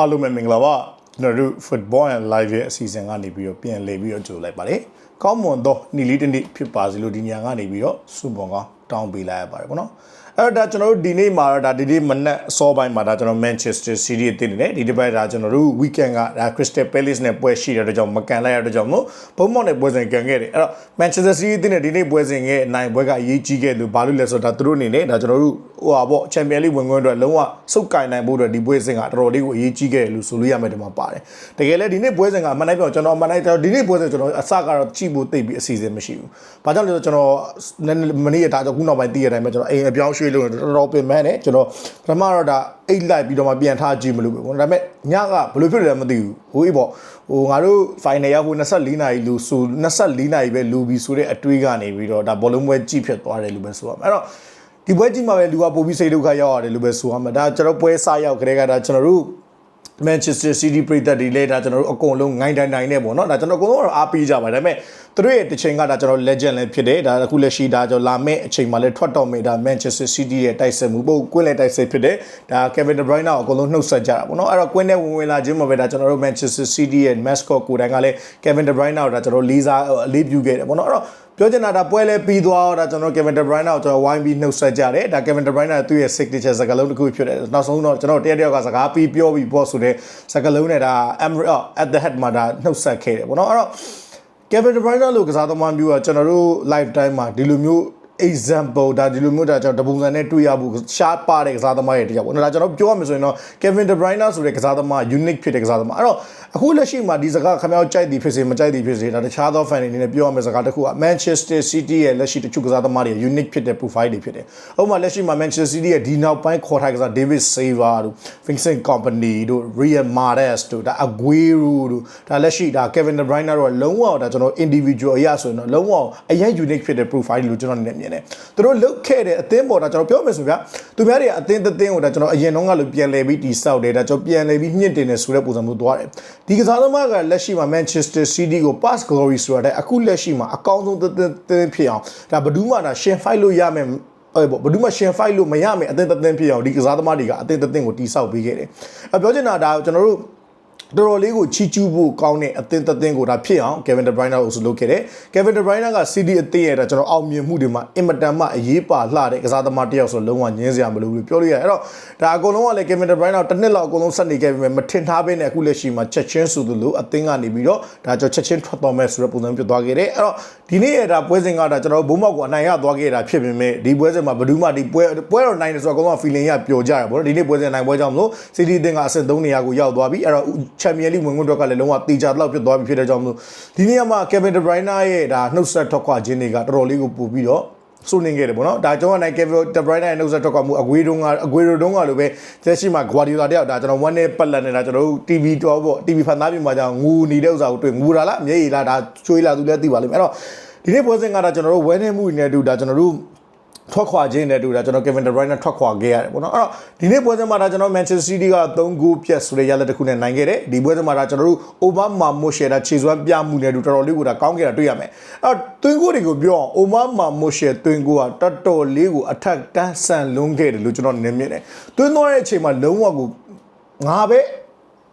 အားလုံးပဲမင်္ဂလာပါကျွန်တော်တို့ football and live ရဲ့အစီအစဉ်ကနေပြီးတော့ပြန်လည်ပြီးတော့ကြိုလိုက်ပါတယ်ကောင်းမွန်သောနေ့လေးတစ်နေ့ဖြစ်ပါစေလို့ဒီညကနေပြီးတော့စုပုံကောင်းတောင်းပေးလိုက်ရပါတယ်ပေါ့နော် အဲ့တော့ဒါကျွန်တော်တို့ဒီနေ့မှာတော့ဒါဒီနေ့မနက်အစောပိုင်းမှာဒါကျွန်တော် Manchester City အသင်းနေတယ်ဒီတစ်ပတ်ဒါကျွန်တော်တို့ weekend ကဒါ Crystal Palace နဲ့ပွဲရှိတဲ့အတွက်ကြောင့်မကန်လိုက်ရတဲ့အတွက်ကြောင့်မို့ဘုံမောက်နဲ့ပွဲစဉ်ကန်ခဲ့တယ်အဲ့တော့ Manchester City အသင်းနဲ့ဒီနေ့ပွဲစဉ်ရဲ့အနိုင်ပွဲကအရေးကြီးခဲ့လို့ဘာလို့လဲဆိုတော့ဒါသူတို့အနေနဲ့ဒါကျွန်တော်တို့ဟိုဟာပေါ့ Champions League ဝင်ခွင့်အတွက်လုံးဝစုပ်ကင်နိုင်ဖို့အတွက်ဒီပွဲစဉ်ကတော်တော်လေးကိုအရေးကြီးခဲ့တယ်လို့ဆိုလို့ရမယ်ဒီမှာပါတယ်တကယ်လဲဒီနေ့ပွဲစဉ်ကအမှန်တိုင်းပြောကျွန်တော်အမှန်တိုင်းကျွန်တော်ဒီနေ့ပွဲစဉ်ကျွန်တော်အစကတော့ကြည့်ဖို့သိပြီးအစီအစဉ်မရှိဘူးဘာကြောင့်လဲဆိုတော့ကျွန်တော်မနေ့ကဒါကြောင့်ခုနောက်ပိုင်းသိရတဲ့အတိုင်းပဲကျွန်တော်အိမ်အပြောင်းရွှေ့လို့တော်တော်ပင်မနဲ့ကျွန်တော်ပထမတော့ဒါအိတ်လိုက်ပြီးတော့မှပြန်ထားကြည့်မလို့ပဲပေါ့ဒါပေမဲ့ညကဘယ်လိုဖြစ်လဲမသိဘူးဟိုအေးပေါ့ဟိုငါတို့ final ရောက်ဖို့24နာရီလူဆို24နာရီပဲလူပြီးဆိုတဲ့အတွေးကနေပြီးတော့ဒါဘောလုံးပွဲကြည့်ဖြစ်သွားတယ်လို့ပဲဆိုရမှာအဲ့တော့ဒီပွဲကြည့်မှာပဲလူကပို့ပြီးစိတ်ဒုက္ခရောက်ရတယ်လို့ပဲဆိုရမှာဒါကျွန်တော်ပွဲစားရောက်ခတဲ့ကဒါကျွန်တော်တို့ Manchester City ပြည်သက်တွေလဲဒါကျွန်တော်တို့အကုန်လုံးငိုင်းတိုင်းတိုင်းနဲ့ပေါ့နော်ဒါကျွန်တော်အကုန်လုံးကတော့အားပေးကြပါတယ်ဒါပေမဲ့သူတို့ရဲ့တစ်ချိန်ကဒါကျွန်တော် legend လည်းဖြစ်တယ်ဒါအခုလက်ရှိဒါကျွန်တော်လာမယ့်အချိန်မှာလည်းထွက်တော့မယ်ဒါ Manchester City ရဲ့တိုက်စစ်မှုပုတ်ကွင်းလည်းတိုက်စစ်ဖြစ်တယ်ဒါ Kevin De Bruyne ကိုအကုန်လုံးနှုတ်ဆက်ကြတာပေါ့နော်အဲ့တော့ကွင်းနဲ့ဝင်ဝင်လာခြင်းမှာပဲဒါကျွန်တော်တို့ Manchester City ရဲ့ mascot ကိုယ်တိုင်ကလည်း Kevin De Bruyne ကိုဒါကျွန်တော်လေးစားအလေးပြုခဲ့တယ်ပေါ့နော်အဲ့တော့ ပြောချင်တာဒါပွဲလဲပြီးသွားတော့ဒါကျွန်တော် Kevin De Bruyne ကိုကျွန်တော်ဝိုင်းပြီးနှုတ်ဆက်ကြတယ်ဒါ Kevin De Bruyne ကသူ့ရဲ့ signature စကားလုံးတစ်ခုဖြစ်တယ်နောက်ဆုံးတော့ကျွန်တော်တရက်တယောက်ကစကားပြီးပြောပြီးပေါ့ဆိုတဲ့စကားလုံးနဲ့ဒါ Emirates at the head မှာဒါနှုတ်ဆက်ခဲ့တယ်ပေါ့နော်အဲ့တော့ Kevin De Bruyne လို့ကစားသမားမျိုးကကျွန်တော်တို့ live time မှာဒီလိုမျိုး example ဒါဒီလိုမျိုးဒါကျွန်တော်တပုံစံနဲ့တွေ့ရဖို့ရှားပါတဲ့ကစားသမားရဲ့တရားပေါ့နော်ဒါကျွန်တော်ပြောရမယ်ဆိုရင်တော့ Kevin De Bruyne ဆိုတဲ့ကစားသမား unique ဖြစ်တဲ့ကစားသမားအဲ့တော့အခုလက်ရှိမှာဒီစကားခင်ဗျားကြိုက်သည်ဖြစ်စေမကြိုက်သည်ဖြစ်စေဒါတခြားသော fan တွေအနေနဲ့ပြောရမယ့်စကားတစ်ခုက Manchester City ရဲ့လက်ရှိတချို့ကစားသမားတွေ unique ဖြစ်တဲ့ profile တွေဖြစ်တယ်ဥပမာလက်ရှိမှာ Manchester City ရဲ့ဒီနောက်ပိုင်းခေါ်ထားကစား David Silva တို့ Vincent Kompany တို့ Riyad Mahrez တို့ဒါ Aguero တို့ဒါလက်ရှိဒါ Kevin De Bruyne တို့လုံးဝဒါကျွန်တော် individual အရဆိုရင်တော့လုံးဝအရင် unique ဖြစ်တဲ့ profile လို့ကျွန်တော်အနေနဲ့မြင်တယ်သူတို့လုတ်ခဲ့တဲ့အသင်းပေါ်ဒါကျွန်တော်ပြောမယ်ဆိုဗျာသူများတွေကအသင်းတစ်သင်းကိုဒါကျွန်တော်အရင်တုန်းကလို့ပြန်လဲပြီးတီဆောက်တယ်ဒါကျွန်တော်ပြန်လဲပြီးမြင့်တင်တယ်ဆိုတဲ့ပုံစံမျိုးသွားတယ်ဒီကစားသမားကလက်ရှိမှာ Manchester City ကို pass glory ဆိုတာတဲ့အခုလက်ရှိမှာအကောင်းဆုံးသင်းဖြစ်အောင်ဒါဘယ်သူမှဒါရှင် fight လို့ရမယ်အဲ့ပေါ့ဘယ်သူမှရှင် fight လို့မရမယ်အသင်းတစ်သင်းဖြစ်အောင်ဒီကစားသမားတွေကအသင်းတစ်သင်းကိုတီဆောက်ပေးခဲ့တယ်အပြောချင်တာဒါကျွန်တော်တို့ တော်တော်လေးကိုချီကျူးဖို့ကောင်းတဲ့အသင်းတစ်သင်းကိုဒါဖြစ်အောင် Kevin De Bruyne ကိုဆိုလုပ်ခဲ့တယ်။ Kevin De Bruyne က CD အသင်းရဲ့ဒါကျွန်တော်အောင်မြင်မှုတွေမှာအင်မတန်မှအရေးပါလှတဲ့ကစားသမားတစ်ယောက်ဆိုလုံးဝညင်းစရာမလိုဘူးပြောလို့ရတယ်။အဲ့တော့ဒါအကုန်လုံးကလည်း Kevin De Bruyne ကိုတစ်နှစ်လောက်အကုန်လုံးဆက်နေခဲ့ပြီမထင်ထားဘဲနဲ့အခုလက်ရှိမှာချက်ချင်းဆိုသလိုအသင်းကနေပြီးတော့ဒါကျွန်တော်ချက်ချင်းထွက်သွားမယ်ဆိုတဲ့ပုံစံဖြစ်သွားခဲ့တယ်။အဲ့တော့ဒီနေ့ရဲ့ဒါပွဲစဉ်ကဒါကျွန်တော်ဘုံမောက်ကိုအနိုင်ရသွားခဲ့တာဖြစ်ပေမဲ့ဒီပွဲစဉ်မှာဘယ်သူမှဒီပွဲပွဲတော့နိုင်တယ်ဆိုတော့အကုန်လုံး feeling ရပျော်ကြရပါတော့ဒီနေ့ပွဲစဉ်နိုင်ပွဲကြောင့်မလို့ CD အသင်းကအဆင့်3နေရာကိုရောက်သွားပြီ။အဲ့တော့ Champions League ဝင်ခွင့်တော့ကလည်းလုံးဝတေချာတော့ဖြစ်သွားပြီဖြစ်တဲ့ကြောင့်မလို့ဒီနေ့မှာ Kevin De Bruyne ရဲ့ဒါနှုတ်ဆက်ထွက်ခွာခြင်းတွေကတော်တော်လေးကိုပို့ပြီးတော့စိုးနေခဲ့တယ်ပေါ့နော်ဒါကြောင့်နိုင် Kevin De Bruyne ရဲ့နှုတ်ဆက်ထွက်ခွာမှုအကွေးတုံးကအကွေးတုံးကလိုပဲသက်ရှိမှာ Guardiola တယောက်ဒါကျွန်တော် one day ပတ်လက်နေတာကျွန်တော်တို့ TV တော့ပေါ့ TV ဖန်သားပြင်မှာကြောင့်ငူနေတဲ့ဥစ္စာကိုတွေ့ငူတာလားအမျက်ရည်လားဒါချွေးလာသူလည်းသိပါလိမ့်မယ်အဲ့တော့ဒီနေ့ပွဲစဉ်ကတော့ကျွန်တော်တို့ဝဲနေမှုနေတူဒါကျွန်တော်တို့ ထွက်ခွာခြင်းနဲ့တူတာကျွန်တော် Kevin De Bruyne ထွက်ခွာခဲ့ရတယ်ပေါ့နော်အဲ့တော့ဒီနေ့ပွဲစဉ်မှာဒါကျွန်တော် Manchester City က3ဂိုးပြတ်ဆိုတဲ့ရလဒ်တစ်ခုနဲ့နိုင်ခဲ့တယ်ဒီပွဲစဉ်မှာဒါကျွန်တော်တို့ Obama Moshe ဒါခြေစွမ်းပြမှုနဲ့တူတော်တော်လေးကိုဒါကောင်းခဲ့တာတွေ့ရမယ်အဲ့တော့တွင်းကိုတွေကိုပြောအောင် Obama Moshe တွင်းကိုကတော်တော်လေးကိုအထက်တန်းဆန်လွန်းခဲ့တယ်လို့ကျွန်တော်နည်းမြင်တယ်တွင်းသွားတဲ့အချိန်မှာလုံးဝကိုငါပဲ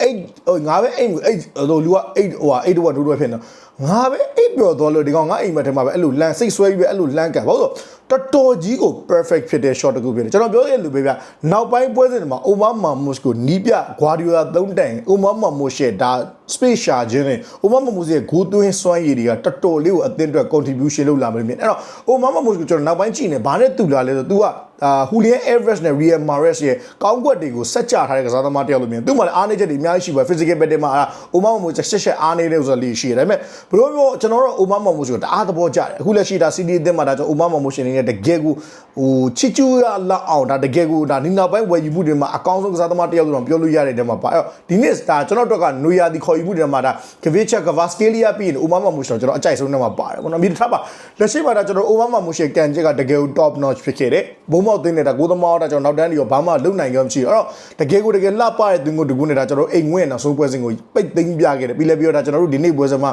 အဲ့ဟိုငါပဲအဲ့အဲ့ဟိုလူကအဲ့ဟိုဟာအဲ့တော့ဒူတော့ဖြစ်နေ ငါပဲအိပ်ပျော်သွားလို့ဒီကောင်ငါအိမ်မက်ထဲမှာပဲအဲ့လိုလန်စိတ်ဆွဲပြီးပဲအဲ့လိုလန်ကန်ဘာလို့တော်တော်ကြီးကို perfect ဖြစ်တဲ့ shot တခုဖြစ်တယ်ကျွန်တော်ပြောရလို့ပဲဗျနောက်ပိုင်းပွဲစဉ်တွေမှာ Omar Mamouche ကိုနီးပြ Guardiola သုံးတိုင် Omar Mamouche ရဲ့ဒါ space ရှာခြင်းနဲ့ Omar Mamouche ရဲ့ဂိုးသွင်းစွမ်းရည်တွေကတော်တော်လေးကိုအသင်းအတွက် contribution လုပ်လာမယ်မြင်အဲ့တော့ Omar Mamouche ကိုကျွန်တော်နောက်ပိုင်းကြည့်နေဘာနဲ့တူလာလဲဆို तू ကအာဟူလီယန်အဲဗရက်နဲ့ရီယယ်မာရက်ရဲ့ကောင်းကွက်တွေကိုဆက်ကြထားတဲ့ကစားသမားတယောက်လို့မြင်သူ့မှာလည်းအားနည်းချက်တွေအများကြီးရှိပါ physical battle မှာအာအိုမာမိုချက်ချက်ချက်အားနည်းတဲ့ဥစ္စာလေးရှိတယ်ဒါပေမဲ့ဘလို့ပြောကျွန်တော်တို့အိုမာမိုဆိုတော့တအားသဘောကျတယ်အခုလက်ရှိဒါစီဒီအသင်းမှာဒါကျွန်တော်အိုမာမိုရှင်နေတဲ့တကယ်ကိုဟိုချစ်ကျူရလောက်အောင်ဒါတကယ်ကိုဒါဒီနောက်ပိုင်းဝယ်ယူမှုတွေမှာအကောင်းဆုံးကစားသမားတယောက်လို့ပြောလို့ရတဲ့တဲမှာပါအဲ့တော့ဒီနေ့ဒါကျွန်တော်တို့ကနွေရာသီခေါ်ယူမှုတွေမှာဒါကဗစ်ချက်ကဗာစကေလီယာပြီးရင်အိုမာမိုရှင်ကျွန်တော်အကြိုက်ဆုံးထဲမှာပါတယ်ဘောနော်မိထားပါလက်ရှိမှာဒါကျွန်တော်အိုမာမိုရှင်ကန်ချက်ကတကယ်ကို top notch ဖြစ်ခဲ့တယ်ဘုံမောက်သိနေတာကိုသမားတော့ကျွန်တော်နောက်တန်းတွေရောဘာမှလုံနိုင်ကြမရှိဘူးအဲ့တော့တကယ်ကိုတကယ်လှပတဲ့သူကိုတကူနေတာကျွန်တော်အိမ်ငွေ့နောက်ဆုံးပွဲစဉ်ကိုပိတ်သိမ်းပြခဲ့တယ်ပြီးလည်းပြီးတော့ဒါကျွန်တော်တို့ဒီနေ့ပွဲစဉ်မှာ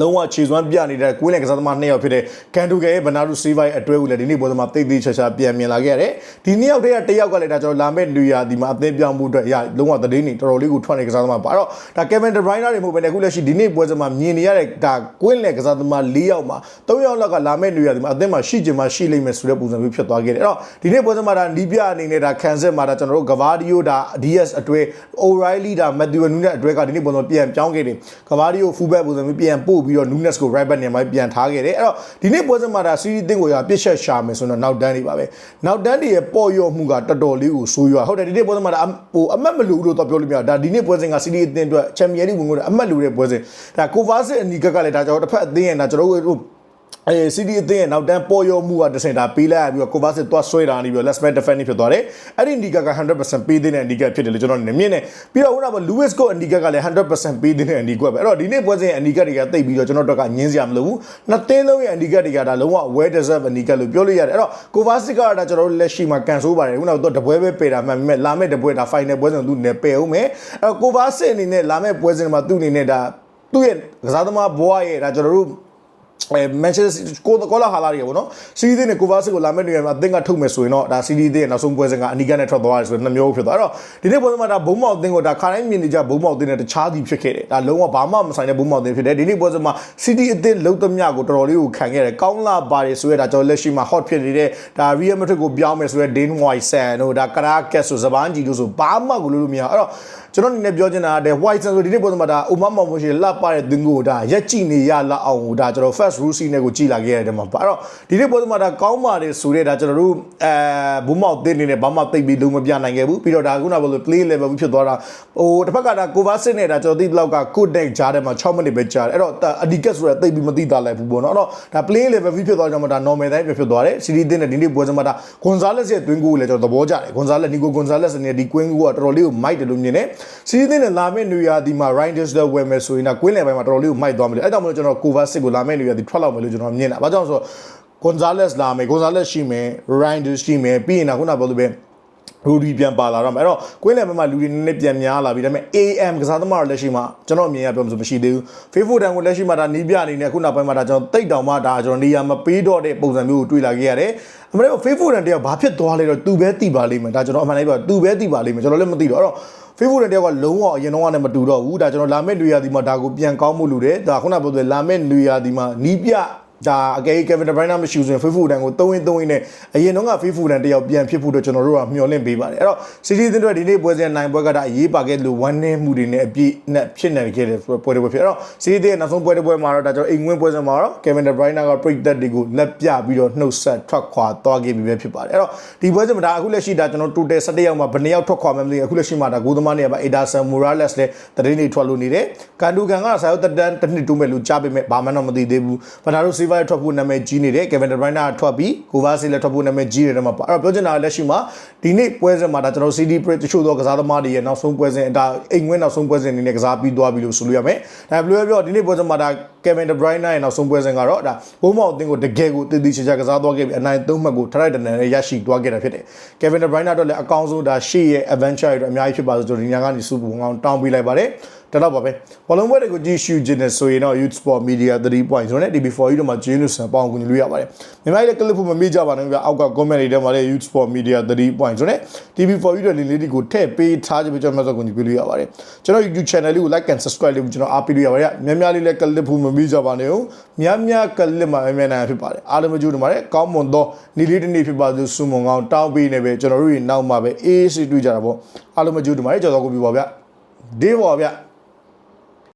လုံးဝခြေစွမ်းပြနေတဲ့ကွင်းလက်ကစားသမားနှစ်ယောက်ဖြစ်တဲ့ကန်တူကယ်ရဲ့ဘနာရူစီဗိုင်အတွဲကိုလည်းဒီနေ့ပွဲစဉ်မှာတိတ်တိတ်ချာချာပြန်မြင်လာခဲ့ရတယ်။ဒီနှစ်ယောက်တည်းကတစ်ယောက်ကလည်းဒါကျွန်တော်လာမဲ့လူရာဒီမှာအသင်းပြောင်းမှုအတွက်ရလုံးဝသတင်းတွေတော်တော်လေးကိုထွက်နေကစားသမားပါ။အဲ့တော့ဒါကယ်ဗင်ဒဘရိုင်းနာတွေမဟုတ်ဘဲနဲ့အခုလက်ရှိဒီနေ့ပွဲစဉ်မှာမြင်နေရတဲ့ဒါကွင်းလက်ကစားသမား၄ယောက်မှာ၃ယောက်လောက်ကလာမဲ့လူရာဒီမှာအသင်းမှာရှိချင်မှရှိလိမ့်မယ်ဆိုတဲ့ပုံစံမျိုးဖြစ်သွားခဲ့တယ်။အဲ့တော့ဒီနေ့ပွဲစဉ်မှာဒါနီးပြအနေနဲ့ဒါခံစစ်မှာဒါကျွန်တော်တို့ဂဗာဒီယိုဒါ DS အတွဲ O'Reilly ဒါ Matthew Nunes အတွဲကဒီနေ့ပုံစံပြန်ပြောင်းခဲ့တယ်။ဂဗာဒီယို fullback ပုံစံမျိုးပြန်ပို့ပြီးတော့ Nunes ကို right back နေရာမှာပြန်ထားခဲ့တယ်အဲ့တော့ဒီနေ့ပွဲစဉ်မှာဒါစီးရီးတင်းကိုရပြစ်ချက်ရှာမယ်ဆိုတော့နောက်တန်းတွေပါပဲနောက်တန်းတွေရဲ့ပေါ်ရော့မှုကတော်တော်လေးကိုဆိုးရွားဟုတ်တယ်ဒီနေ့ပွဲစဉ်မှာဒါဟိုအမတ်မလူလို့တော့ပြောလို့မရဒါဒီနေ့ပွဲစဉ်ကစီးရီးအသင်းအတွက်ချန်ပီယံလိဝင်ကိုအမတ်လူတဲ့ပွဲစဉ်ဒါကိုဗာစစ်အနီကကလည်းဒါကျွန်တော်တစ်ဖက်အသင်းရဲ့ဒါကျွန်တော်တို့ အဲစီဒီအသင်းရဲ့နောက်တန်းပေါ်ရောမှုကတစင်တာပေးလိုက်ရပြီးတော့ကိုဗာစစ်သွားဆွဲတာနေပြီးတော့ let's back defend ဖြစ်သွားတယ်အဲ့ဒီအနီကက100%ပေးတဲ့အနီကဖြစ်တယ်လို့ကျွန်တော်နေမြင်နေပြီးတော့ခုနက Lewis ကိုအနီကကလည်း100%ပေးတဲ့အနီကပဲအဲ့တော့ဒီနေ့ပွဲစဉ်အနီကတွေကတိတ်ပြီးတော့ကျွန်တော်တို့ကညင်းစရာမလိုဘူးနှစ်သင်းလုံးရဲ့အနီကတွေကဒါလုံးဝ well deserve အနီကလို့ပြောလို့ရတယ်အဲ့တော့ကိုဗာစစ်ကဒါကျွန်တော်တို့လက်ရှိမှာကန်ဆိုးပါတယ်ခုနကတော့တပွဲပဲပယ်တာမှန်ပေမဲ့လာမဲ့တပွဲဒါ final ပွဲစဉ်သူနေပယ်အောင်မယ်အဲ့တော့ကိုဗာစစ်အနေနဲ့လာမဲ့ပွဲစဉ်မှာသူ့အနေနဲ့ဒါသူ့ရဲ့ကစားသမားဘွားရဲ့ဒါကျွန်တော်တို့ အဲမန်ချက်စတာကိုကောလာဟာလာတွေပေါ့နော်စီးသည်နဲ့ကိုဗာစစ်ကိုလာမဲ့နေရာမှာအသင်းကထုတ်မယ်ဆိုရင်တော့ဒါစီးသည်ရဲ့နောက်ဆုံးပွဲစဉ်ကအနီကန်နဲ့ထွက်သွားတယ်ဆိုတော့နှမျိုးဖြစ်သွားအဲ့တော့ဒီနေ့ပွဲစဉ်မှာဒါဘုံမောက်အသင်းကိုဒါခါတိုင်းမြင်နေကြဘုံမောက်အသင်းနဲ့တခြားစီဖြစ်ခဲ့တယ်ဒါလုံးဝဘာမှမဆိုင်တဲ့ဘုံမောက်အသင်းဖြစ်တယ်ဒီနေ့ပွဲစဉ်မှာစီးသည်အသင်းလုံးသမျှကိုတော်တော်လေးကိုခံခဲ့တယ်ကောင်းလာပါတယ်ဆိုရတာကျွန်တော်လက်ရှိမှာ hot ဖြစ်နေတဲ့ဒါ Real Madrid ကိုပြောင်းမယ်ဆိုရ Dane Whiteson တို့ဒါ Caracas ဆိုဇပန်းကြီးတို့ဆိုဘာမှကိုလို့လို့မရအဲ့တော့ ကျွန်တော်အနေနဲ့ပြောချင်တာတဲ့ white ဆိုဒီနေ့ပုံစံမှာဒါဥမမောင်မရှိလှပတဲ့သင်ကိုဒါရက်ကြည့်နေရလောက်အောင်ဒါကျွန်တော် first rule scene နဲ့ကိုကြည့်လာခဲ့ရတဲ့မှာပါအဲ့တော့ဒီနေ့ပုံစံမှာဒါကောင်းပါတယ်ဆိုတဲ့ဒါကျွန်တော်တို့အဲဘူးမောက်သင်းနေနဲ့ဘာမှသိပ်ပြီးလုံးမပြနိုင်ခဲ့ဘူးပြီးတော့ဒါခုနကဘယ်လို play level ဖြစ်သွားတာဟိုတစ်ဖက်ကဒါကိုဗာစစ်နဲ့ဒါကျွန်တော်သိလောက်က good deck ကြားထဲမှာ6မိနစ်ပဲကြားတယ်အဲ့တော့အဒီကက်ဆိုရသိပ်ပြီးမသိတာလိုက်ဘူးပေါ့နော်အဲ့တော့ဒါ play level ဖြစ်သွားကြမှာဒါ normal တိုင်းပဲဖြစ်သွားတယ်စီရီသင်းနဲ့ဒီနေ့ပွဲစံမှာဒါ Gonzalez ရဲ့ twin goal ကိုလည်းကျွန်တော်သဘောကျတယ် Gonzalez Nico Gonzalez နဲ့ဒီ queen goal ကတော်တော်လေးကိုမိုက်တယ်လို့မြင်တယ်စီရီသင်းနဲ့လာမယ့်နေရာဒီမှာ Rangers တဲ့ဝယ်မယ်ဆိုရင်ဒါ queen level မှာတော်တော်လေးကိုမိုက်သွားမယ်အဲ့ကြောင့်မလို့ကျွန်တော် Kovacic ကိုလာမယ့်နေရာဒီထွက်လောက်မယ်လို့ကျွန်တော်မြင်တာဘာကြောင့်ဆိုတော့ Gonzalez လာမယ် Gonzalez ရှိမယ် Rangers ရှိမယ်ပြီးရင်တော့ခုနပြောလို့ပဲရူဒီပြန်ပါလာတော့မယ်အဲ့တော့ကွင်းလယ်ဘက်မှာလူတွေနည်းနည်းပြန်များလာပြီဒါပေမဲ့ AM ကစားသမားတွေလက်ရှိမှာကျွန်တော်အမြင်ရပြောမှဆိုမရှိသေးဘူး Facebook တန်ကိုလက်ရှိမှာဒါနီးပြအနေနဲ့ခုနောက်ပိုင်းမှာဒါကျွန်တော်တိတ်တောင်မှဒါကျွန်တော်နေရာမပေးတော့တဲ့ပုံစံမျိုးကိုတွေ့လာခဲ့ရတယ်အမှန်တော့ Facebook တန်တယောက်ဘာဖြစ်သွားလဲတော့သူပဲသိပါလိမ့်မယ်ဒါကျွန်တော်အမှန်တိုင်းပြောသူပဲသိပါလိမ့်မယ်ကျွန်တော်လည်းမသိတော့အဲ့တော့ Facebook တန်တယောက်ကလုံးဝအရင်တော့ကလည်းမတူတော့ဘူးဒါကျွန်တော်လာမယ့်နေရာဒီမှာဒါကိုပြန်ကောင်းမှုလူတယ်ဒါခုနပြောတယ်လာမယ့်နေရာဒီမှာနီးပြ ဒါအကယ် Kevin De Bruyne မရှိဘူးဆိုရင် Facebook တန်ကို3ဝင်း3ဝင်းနဲ့အရင်တော့က Facebook တန်တယောက်ပြန်ဖြစ်ဖို့တော့ကျွန်တော်တို့ကမျှော်လင့်ပေးပါတယ်အဲ့တော့ City သင်းတွေဒီနေ့ပွဲစဉ်နိုင်ပွဲကဒါအရေးပါခဲ့လို့ဝမ်းနည်းမှုတွေနဲ့အပြည့်နဲ့ဖြစ်နေခဲ့တဲ့ပွဲတွေပဲဖြစ်အဲ့တော့ City သင်းရဲ့နောက်ဆုံးပွဲတစ်ပွဲမှာတော့ဒါကျွန်တော်အိမ်ဝင်ပွဲစဉ်မှာတော့ Kevin De Bruyne က break that တွေကိုလက်ပြပြီးတော့နှုတ်ဆက်ထွက်ခွာသွားခဲ့ပြီပဲဖြစ်ပါတယ်အဲ့တော့ဒီပွဲစဉ်မှာဒါအခုလက်ရှိဒါကျွန်တော် total 17ယောက်မှာဘယ်နှစ်ယောက်ထွက်ခွာမှမသိဘူးအခုလက်ရှိမှာဒါဂိုးသမားနေရာမှာ Ederson Morales လည်းတရင်တွေထွက်လို့နေတယ်ကန်ဒူကန်ကဆာယောတက်တန်တစ်နှစ်တိုးမဲ့လို့ကြားပေမဲ့ဘာမှတော့မသိသေးဘူးဘာသာတို့ Silva ထွက်ဖို့နာမည်ကြီးနေတယ် Kevin De Bruyne ကထွက်ပြီး Kovacic လည်းထွက်ဖို့နာမည်ကြီးနေတယ်မှာပါအဲ့တော့ပြောချင်တာကလက်ရှိမှာဒီနေ့ပွဲစဉ်မှာဒါကျွန်တော် CD Bridge တချို့သောကစားသမားတွေရဲ့နောက်ဆုံးပွဲစဉ်ဒါအိမ်ဝင်းနောက်ဆုံးပွဲစဉ်အနေနဲ့ကစားပြီးသွားပြီလို့ဆိုလို့ရမယ်ဒါဘယ်လိုပြောဒီနေ့ပွဲစဉ်မှာဒါ Kevin De Bruyne ရဲ့နောက်ဆုံးပွဲစဉ်ကတော့ဒါဘုံမောက်အသင်းကိုတကယ်ကိုတည်တည်ချာချာကစားသွားခဲ့ပြီးအနိုင်သုံးမှတ်ကိုထရိုက်တန်တန်နဲ့ရရှိသွားခဲ့တာဖြစ်တယ် Kevin De Bruyne တော့လည်းအကောင်းဆုံးဒါရှေ့ရဲ့ adventure တွေတော့အများကြီးဖြစ်ပါဆိုကျွန်တော်ဒီညကနေစူပူကောင်းတောင်းပေးလိုက်ပါတယ်တတော့ပါပဲဘောလုံးပွဲတွေကိုကြည့်ရှုခြင်းနဲ့ဆိုရင်တော့ Youth Sport Media 3 point ဆိုတော့ DB4 ကြီးတို့မှာဂျင်းလို့ဆန်ပေါအောင်ကူညီလို့ရပါတယ်မြန်မာပြည်လည်းကလစ်ဖို့မမေ့ကြပါနဲ့ဗျအောက်က comment တွေထဲမှာလည်း Youth Sport Media 3 point ဆိုတော့ DB4 ကြီးတို့လေးလေးတွေကိုထည့်ပေးထားကြပြီးကျွန်တော်မှဆိုကူညီပေးလို့ရပါတယ်ကျွန်တော် YouTube channel လေးကို like and subscribe လေးကိုကျွန်တော်အားပေးလို့ရပါတယ်များများလေးလည်းကလစ်ဖို့မမေ့ကြပါနဲ့များများကလစ်မှာများများနိုင်ဖြစ်ပါတယ်အားလုံးမကြိုးနေပါတယ်ကောင်းမွန်သောနေ့လေးတစ်နေ့ဖြစ်ပါစေဆုမွန်ကောင်းတောင်းပေးနေပဲကျွန်တော်တို့ရဲ့နောက်မှာပဲအေးအေးဆေးတွေ့ကြတာပေါ့အားလုံးမကြိုးနေပါတယ်ကြောက်တော့ကိုပြပါဗျဒေးပါဗျ